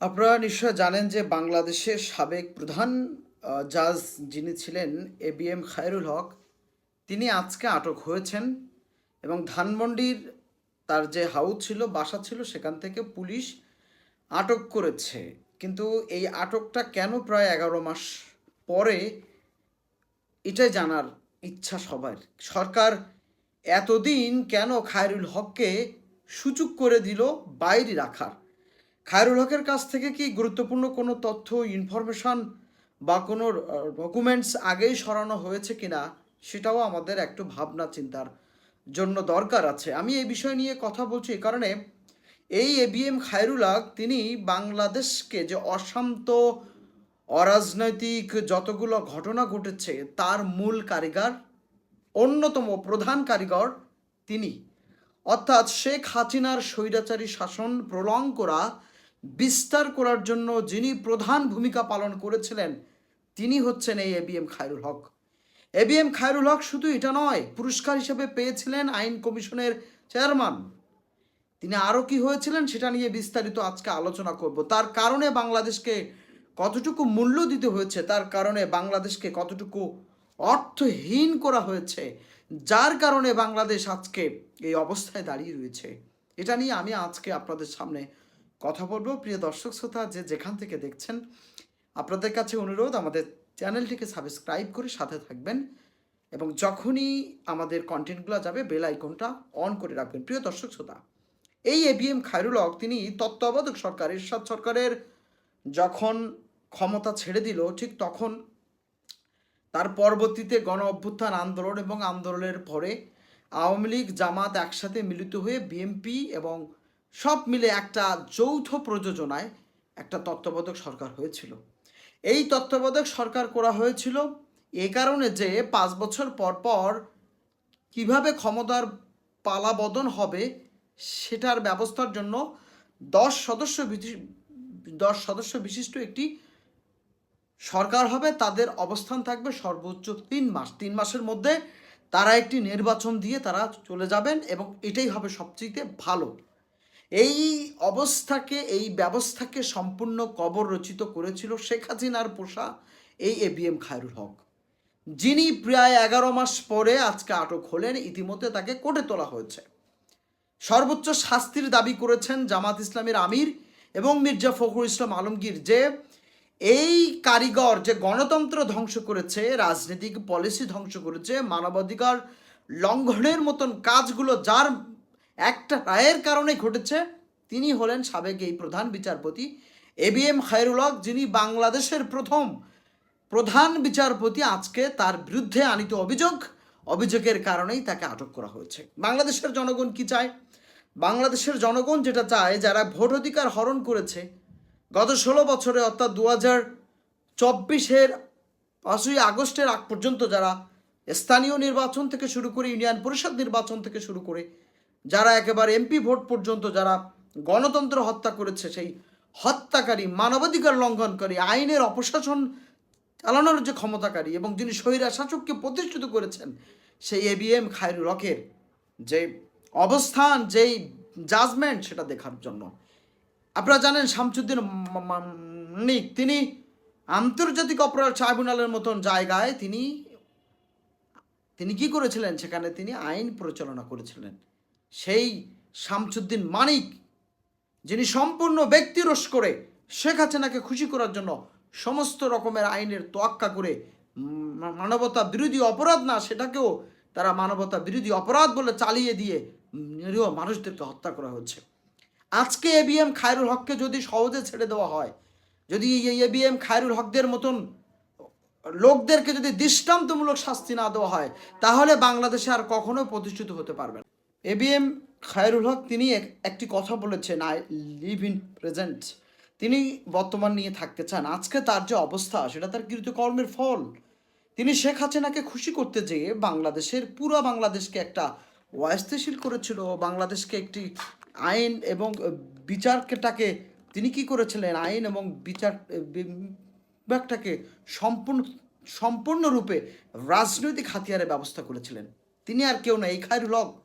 আপনারা নিশ্চয় জানেন যে বাংলাদেশের সাবেক প্রধান জাজ যিনি ছিলেন A B M Khairul Haque, তিনি আজকে আটক হয়েছেন এবং ধানমন্ডির তার যে হাউস ছিল, বাসা ছিল, সেখান থেকে পুলিশ আটক করেছে। কিন্তু এই আটকটা কেন প্রায় এগারো মাস পরে, এটাই জানার ইচ্ছা সবার। সরকার এতদিন কেন খায়রুল হককে সুযোগ করে দিল বাইরে রাখার? খায়রুল হকের কাছ থেকে কি গুরুত্বপূর্ণ কোনো তথ্য ইনফরমেশন বা কোনো ডকুমেন্টস আগেই সরানো হয়েছে কিনা, সেটাও আমাদের একটু ভাবনা চিন্তার জন্য দরকার আছে। আমি এই বিষয় নিয়ে কথা বলছি এই কারণে, এই এবিএম খায়রুল হক, তিনি বাংলাদেশকে যে অশান্ত, অরাজনৈতিক যতগুলো ঘটনা ঘটেছে, তার মূল কারিগর, অন্যতম প্রধান কারিগর তিনি। অর্থাৎ শেখ হাসিনার স্বৈরাচারী শাসন প্রলং করা বিস্তার করার জন্য যিনি প্রধান ভূমিকা পালন করেছিলেন, তিনি হচ্ছেন এই এবিএম খায়রুল হক। এবিএম খায়রুল হক শুধু এটা নয়, পুরস্কার হিসেবে পেয়েছিলেন আইন কমিশনের চেয়ারম্যান। তিনি আরও কি হয়েছিলেন সেটা নিয়ে বিস্তারিত আজকে আলোচনা করব। তার কারণে বাংলাদেশকে কতটুকু মূল্য দিতে হয়েছে, তার কারণে বাংলাদেশকে কতটুকু অর্থহীন করা হয়েছে, যার কারণে বাংলাদেশ আজকে এই অবস্থায় দাঁড়িয়ে রয়েছে, এটা নিয়ে আমি আজকে আপনাদের সামনে কথা বলব। প্রিয় দর্শক শ্রোতা, যে যেখান থেকে দেখছেন, আপনাদের কাছে অনুরোধ, আমাদের চ্যানেলটিকে সাবস্ক্রাইব করে সাথে থাকবেন এবং যখনই আমাদের কন্টেন্টগুলো যাবে, বেল আইকনটা অন করে রাখবেন। প্রিয় দর্শক শ্রোতা, এই এবিএম খায়রুল হক, তিনি তত্ত্বাবধায়ক সরকার, এরশাদ সরকারের যখন ক্ষমতা ছেড়ে দিল, ঠিক তখন তার পরবর্তীতে গণ অভ্যুত্থান আন্দোলন এবং আন্দোলনের পরে আওয়ামী লীগ, জামাত একসাথে মিলিত হয়ে বিএনপি এবং সব মিলে একটা যৌথ প্রযোজনায় একটা তত্ত্বাবধায়ক সরকার হয়েছিল। এই তত্ত্বাবধায়ক সরকার করা হয়েছিল এ কারণে যে পাঁচ বছর পর পর কীভাবে ক্ষমতার পালাবদন হবে সেটার ব্যবস্থার জন্য দশ সদস্য দশ সদস্য বিশিষ্ট একটি সরকার হবে, তাদের অবস্থান থাকবে সর্বোচ্চ তিন মাস। তিন মাসের মধ্যে তারা একটি নির্বাচন দিয়ে তারা চলে যাবেন এবং এটাই হবে সবচেয়ে ভালো। এই অবস্থাকে, এই ব্যবস্থাকে সম্পূর্ণ কবর রচিত করেছিল শেখ হাসিনার পোষা এই এবিএম খায়রুল হক। যিনি প্রায় এগারো মাস পরে আজকে আটক হলেন, ইতিমধ্যে তাকে কোর্টে তোলা হয়েছে। সর্বোচ্চ শাস্তির দাবি করেছেন জামাত ইসলামের আমির এবং মির্জা ফখরুল ইসলাম আলমগীর যে এই কারিগর যে গণতন্ত্র ধ্বংস করেছে, রাজনৈতিক পলিসি ধ্বংস করেছে, মানবাধিকার লঙ্ঘনের মতন কাজগুলো যার একটা রায়ের কারণে ঘটেছে। তিনি হলেন সাবেক এই প্রধান বিচারপতি A B M Khairul Haque, যিনি বাংলাদেশের প্রথম প্রধান বিচারপতি। আজকে তার বিরুদ্ধে আনিত অভিযোগ, অভিযোগের কারণেই তাকে আটক করা হয়েছে। বাংলাদেশের জনগণ কি চায়? বাংলাদেশের জনগণ যেটা চায়, যারা ভোট অধিকার হরণ করেছে, গত ষোলো বছরে অর্থাৎ দু হাজার চব্বিশের পাঁচই আগস্টের আগ পর্যন্ত যারা স্থানীয় নির্বাচন থেকে শুরু করে ইউনিয়ন পরিষদ নির্বাচন থেকে শুরু করে যারা একেবারে এমপি ভোট পর্যন্ত যারা গণতন্ত্র হত্যা করেছে, সেই হত্যাকারী, মানবাধিকার লঙ্ঘনকারী, আইনের অপশাসন চালানোর যে ক্ষমতাকারী এবং যিনি স্বৈরা শাসককে প্রতিষ্ঠিত করেছেন, সেই এবিএম খায়রুল হকের যে অবস্থান, যেই জাজমেন্ট সেটা দেখার জন্য। আপনারা জানেন শামসুদ্দিন মানিক, তিনি আন্তর্জাতিক অপরাধ ট্রাইব্যুনালের মতন জায়গায় তিনি তিনি কি করেছিলেন? সেখানে তিনি আইন পরিচালনা করেছিলেন। সেই শামসুদ্দিন মানিক, যিনি সম্পূর্ণ ব্যক্তিরোষ করে শেখ হাসিনাকে খুশি করার জন্য সমস্ত রকমের আইনের তোয়াক্কা করে মানবতা বিরোধী অপরাধ না, সেটাকেও তারা মানবতা বিরোধী অপরাধ বলে চালিয়ে দিয়ে নিরীহ মানুষদেরকে হত্যা করা হচ্ছে। আজকে এবিএম খায়রুল হককে যদি সহজে ছেড়ে দেওয়া হয়, যদি এই এবিএম খায়রুল হকদের মতন লোকদেরকে যদি দৃষ্টান্তমূলক শাস্তি না দেওয়া হয়, তাহলে বাংলাদেশে আর কখনো প্রতিষ্ঠিত হতে পারবে না। এবিএম খায়রুল হক তিনি এক- একটি কথা বলেছেন আই লিভ ইন প্রেজেন্ট তিনি বর্তমান নিয়ে থাকতে চান। আজকে তার যে অবস্থা, সেটা তার কৃতকর্মের ফল। তিনি শেখ হাসিনাকে খুশি করতে যেয়ে বাংলাদেশের, পুরো বাংলাদেশকে একটা অস্থিতিশীল করেছিল। বাংলাদেশকে একটি আইন এবং বিচারটাকে তিনি কি করেছিলেন? আইন এবং বিচার, বিভাগটাকে সম্পূর্ণ, সম্পূর্ণরূপে রাজনৈতিক হাতিয়ারে ব্যবস্থা করেছিলেন। তিনি আর কেউ না, এই খায়রুল হক।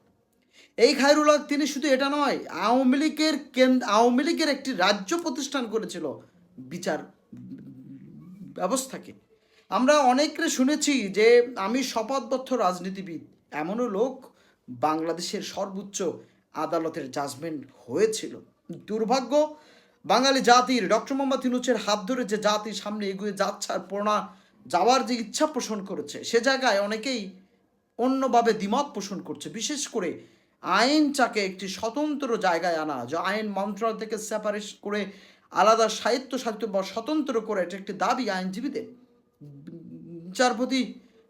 এই খায়রুল হক তিনি শুধু এটা নয়, আওয়ামী লীগের কেন্দ্র, আওয়ামী লীগের একটি রাজ্য প্রতিষ্ঠান করেছিল বিচার ব্যবস্থাকে। আমরা অনেকরে শুনেছি যে আমি শপথবদ্ধ রাজনীতিবিদ, এমনও লোক বাংলাদেশের সর্বোচ্চ আদালতের জাজমেন্ট হয়েছিল। দুর্ভাগ্য, বাঙালি জাতির, ডক্টর মোহাম্মদ ইউনুসের হাত ধরে যে জাতি সামনে এগিয়ে যাচ্ছে আর পোনা যাওয়ার যে ইচ্ছা পোষণ করেছে, সে জায়গায় অনেকেই অন্যভাবে দ্বিমত পোষণ করছে, বিশেষ করে আইনটাকে একটি স্বতন্ত্র জায়গায় আনা, যে আইন মন্ত্রণালয় থেকে সেপারেট করে আলাদা সাহিত্য সাহিত্য বা স্বতন্ত্র করে এটা একটি দাবি আইনজীবীদের। বিচারপতি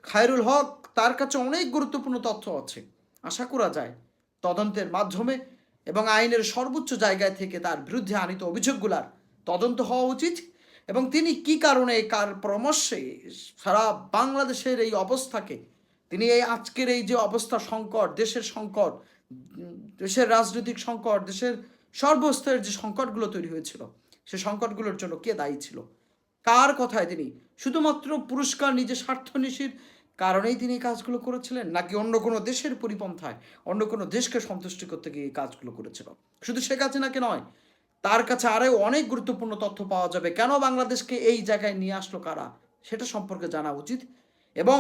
খায়রুল হক তার কাছে অনেক গুরুত্বপূর্ণ তথ্য আছে। আশা করা যায় তদন্তের মাধ্যমে এবং আইনের সর্বোচ্চ জায়গায় থেকে তার বিরুদ্ধে আনিত অভিযোগগুলার তদন্ত হওয়া উচিত এবং তিনি কি কারণে কার পরামর্শে সারা বাংলাদেশের এই অবস্থাকে, তিনি এই আজকের এই যে অবস্থা সংকট, দেশের সংকট দেশের রাজনৈতিক সংকট, দেশের সর্বস্তরের যে সংকটগুলো তৈরি হয়েছিল, সে সংকটগুলোর জন্য কে দায়ী ছিল? কার কথায় তিনি? শুধুমাত্র পুরস্কার নিজের স্বার্থনিশীর কারণেই তিনি এই কাজগুলো করেছিলেন, নাকি অন্য কোনো দেশের পরিপন্থায় অন্য কোনো দেশকে সন্তুষ্টি করতে গিয়ে এই কাজগুলো করেছিল? শুধু সে শেখ হাসিনাকে নয়, তার কাছে আরও অনেক গুরুত্বপূর্ণ তথ্য পাওয়া যাবে। কেন বাংলাদেশকে এই জায়গায় নিয়ে আসলো কারা? সেটা সম্পর্কে জানা উচিত। এবং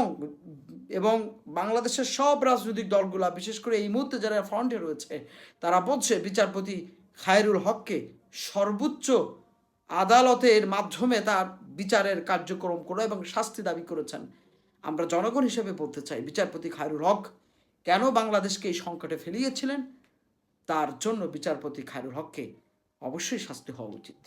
এবং বাংলাদেশের সব রাজনৈতিক দলগুলা, বিশেষ করে এই মুহূর্তে যারা ফ্রন্টে রয়েছে, তারা বলছে বিচারপতি খায়রুল হককে সর্বোচ্চ আদালতের মাধ্যমে তার বিচারের কার্যক্রম করে এবং শাস্তি দাবি করেছেন। আমরা জনগণ হিসেবে বলতে চাই, বিচারপতি খায়রুল হক কেন বাংলাদেশকে এই সংকটে ফেলিয়েছিলেন? তার জন্য বিচারপতি খায়রুল হককে অবশ্যই শাস্তি হওয়া উচিত।